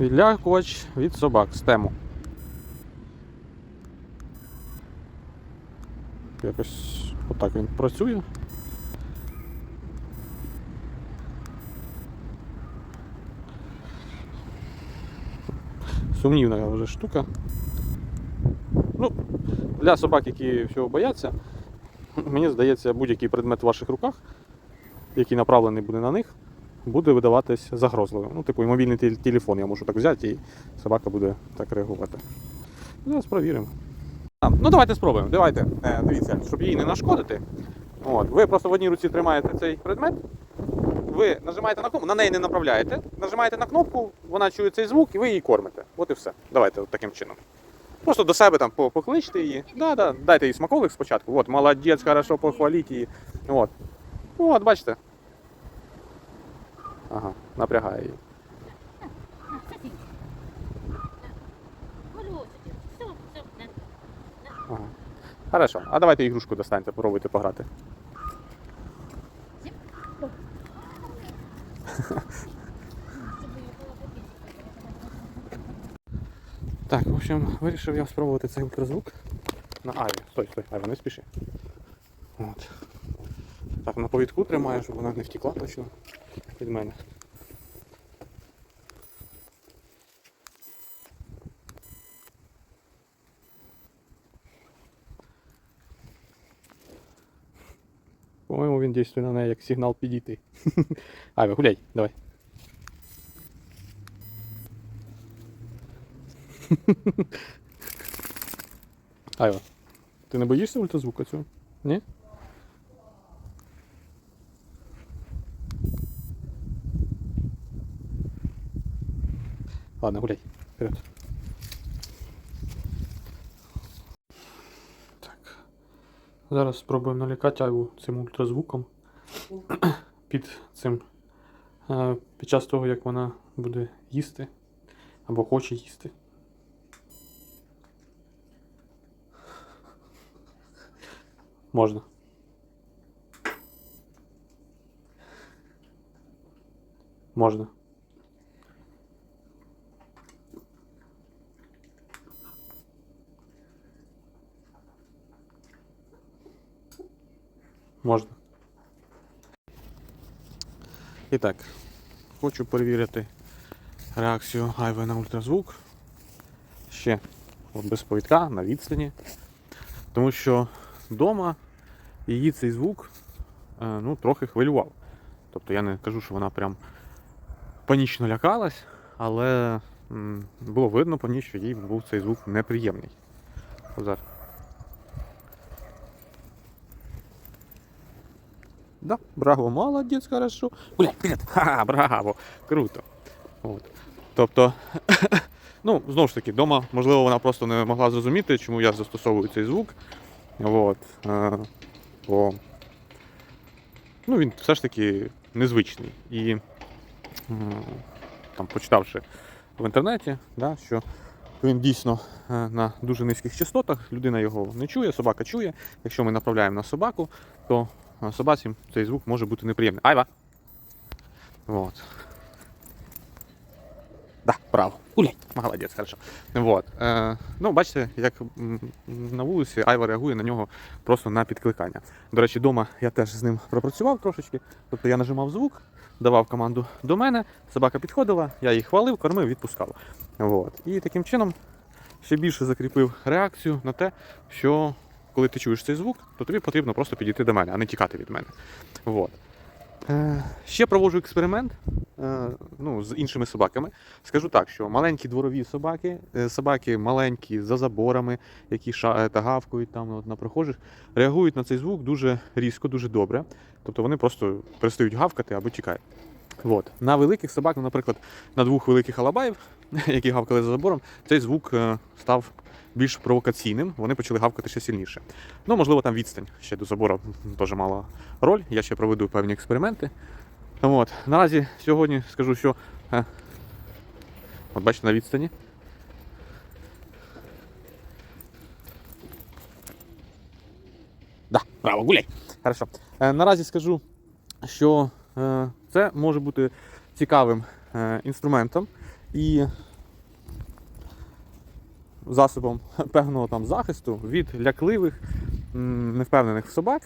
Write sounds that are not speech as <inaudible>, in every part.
Відлякувач від собак з тему. Якось отак він працює. Сумнівна вже штука. Ну, для собак, які всього бояться, мені здається, будь-який предмет в ваших руках, який направлений буде на них, буде видаватись загрозливим. Ну, типу, і мобільний тел- телефон я можу так взяти, і собака буде так реагувати. Зараз провіримо. А, ну давайте спробуємо. Давайте. Е, дивіться, щоб їй не нашкодити. От, ви просто в одній руці тримаєте цей предмет, ви нажимаєте на кнопку, на неї не направляєте, нажимаєте на кнопку, вона чує цей звук і ви її кормите. От і все. Давайте от таким чином. Просто до себе там покличте її. Да, да, дайте їй смаколик спочатку. От, молодець, хорошо, похваліть її. От. От, бачите. Ага, напрягає її. Хорошо. А давайте ігрушку достаньте, попробуйте пограти. <laughs> Так, в общем, вирішив я спробувати цей ультразвук на Аві. Стой, стой, Аві, не спіши. От. Так, на повідку тримаю, щоб вона не втекла точно від мене. По-моєму, він дійсно на неї як сигнал підійти. <laughs> Аві, гуляй, давай. <laughs> Айва, ти не боїшся ультразвука цього? Ні? Ладно, гуляй. Вперед. Зараз спробуємо налякати Айву цим ультразвуком. Під цим. е, Під час того, як вона буде їсти або хоче їсти. Можна. Можна. Можна. І так, хочу перевірити реакцію Айви на ультразвук. Ще без повідка на відстані. Тому що вдома її цей звук е, ну, трохи хвилював. Тобто я не кажу, що вона прям панічно лякалась, але було видно по ній, що їй був цей звук неприємний. Зараз. Да, браво, молодець, хорошо. Гуляй, вперед! Ха, браво! Круто. От. Тобто, <laughs> ну, знову ж таки, вдома, можливо, вона просто не могла зрозуміти, чому я застосовую цей звук. От. Е, бо ну, він все ж таки незвичний. І там, почитавши в інтернеті, да, що він дійсно е, на дуже низьких частотах, людина його не чує, собака чує. Якщо ми направляємо на собаку, то собаці цей звук може бути неприємний. Айва! Вот. Да, право. Гуляй. Молодець, хорошо. Вот. Е, ну, бачите, як на вулиці Айва реагує на нього просто на підкликання. До речі, вдома я теж з ним пропрацював трошечки. Тобто я нажимав звук, давав команду до мене, собака підходила, я її хвалив, кормив, відпускав. Вот. І таким чином ще більше закріпив реакцію на те, що коли ти чуєш цей звук, то тобі потрібно просто підійти до мене, а не тікати від мене. Вот. Е, ще проводжу експеримент е, ну, з іншими собаками. Скажу так, що маленькі дворові собаки, е, собаки маленькі за заборами, які ша- е, та гавкають там от, на прохожих, реагують на цей звук дуже різко, дуже добре. Тобто вони просто перестають гавкати або тікають. От. На великих собак, наприклад, на двох великих алабаїв, <laughs> які гавкали за забором, цей звук е, став більш провокаційним, вони почали гавкати ще сильніше. Ну, можливо, там відстань ще до забору теж мала роль. Я ще проведу певні експерименти. От. Наразі сьогодні скажу, що. е, От бачите, на відстані. Да, браво, гуляй. Хорошо. Е, наразі скажу, що е, це може бути цікавим інструментом, і засобом певного там захисту від лякливих, невпевнених собак.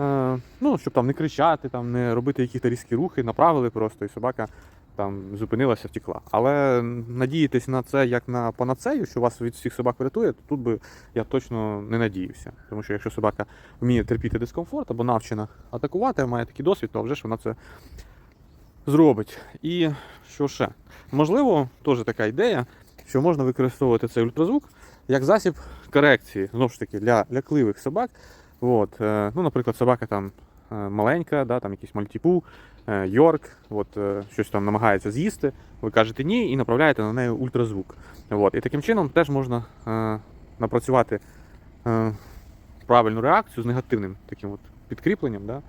Е, ну, щоб там не кричати, там, не робити якісь різкі рухи, направили просто, і собака там зупинилася, втекла. Але надіятись на це як на панацею, що вас від всіх собак врятує, то тут би я точно не надіявся. Тому що якщо собака вміє терпіти дискомфорт або навчена атакувати, має такий досвід, то вже ж вона це зробить. І що ще? Можливо, теж така ідея, що можна використовувати цей ультразвук як засіб корекції, знову ж таки, для лякливих собак. От, е, ну, наприклад, собака там е, маленька, да, там якийсь мальтіпу, е, Йорк, от, щось там намагається з'їсти, ви кажете ні і направляєте на неї ультразвук. От, і таким чином теж можна напрацювати правильну реакцію з негативним таким от підкріпленням. Да?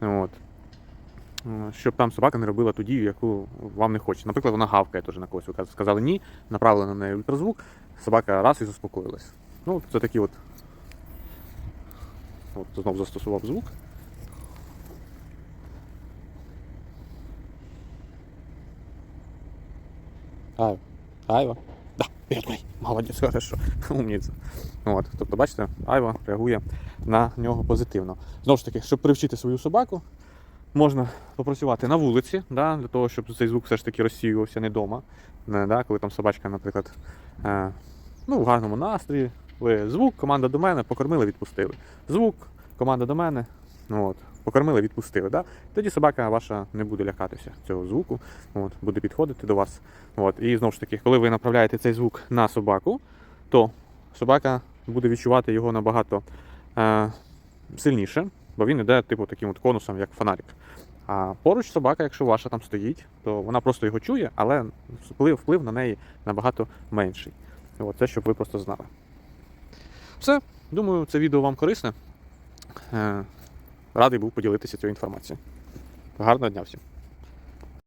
От. Е, Щоб там собака не робила ту дію, яку вам не хоче. Наприклад, вона гавкає теж на когось. Ви сказали ні, направили на неї ультразвук, собака раз і заспокоїлась. Ну, це такі от. От знову застосував звук. Айва. Айва. Да, відкрий. Молодець, хорошо. <laughs> Умніця. От, тобто, бачите, Айва реагує на нього позитивно. Знову ж таки, щоб привчити свою собаку, можна попрацювати на вулиці, да, для того, щоб цей звук все ж таки розсіювався не вдома. Не, да, коли там собачка, наприклад, е, ну, в гарному настрої. Ви звук, команда до мене, покормили, відпустили. Звук, команда до мене, ну, от, покормили, відпустили. Да? Тоді собака ваша не буде лякатися цього звуку, от, буде підходити до вас. От. І знову ж таки, коли ви направляєте цей звук на собаку, то собака буде відчувати його набагато е, сильніше, бо він іде типу таким от конусом, як фонарик. А поруч собака, якщо ваша там стоїть, то вона просто його чує, але вплив, вплив на неї набагато менший. От, це щоб ви просто знали. Все, думаю, це відео вам корисне. Е, Радий був поділитися цією інформацією. Гарного дня всім!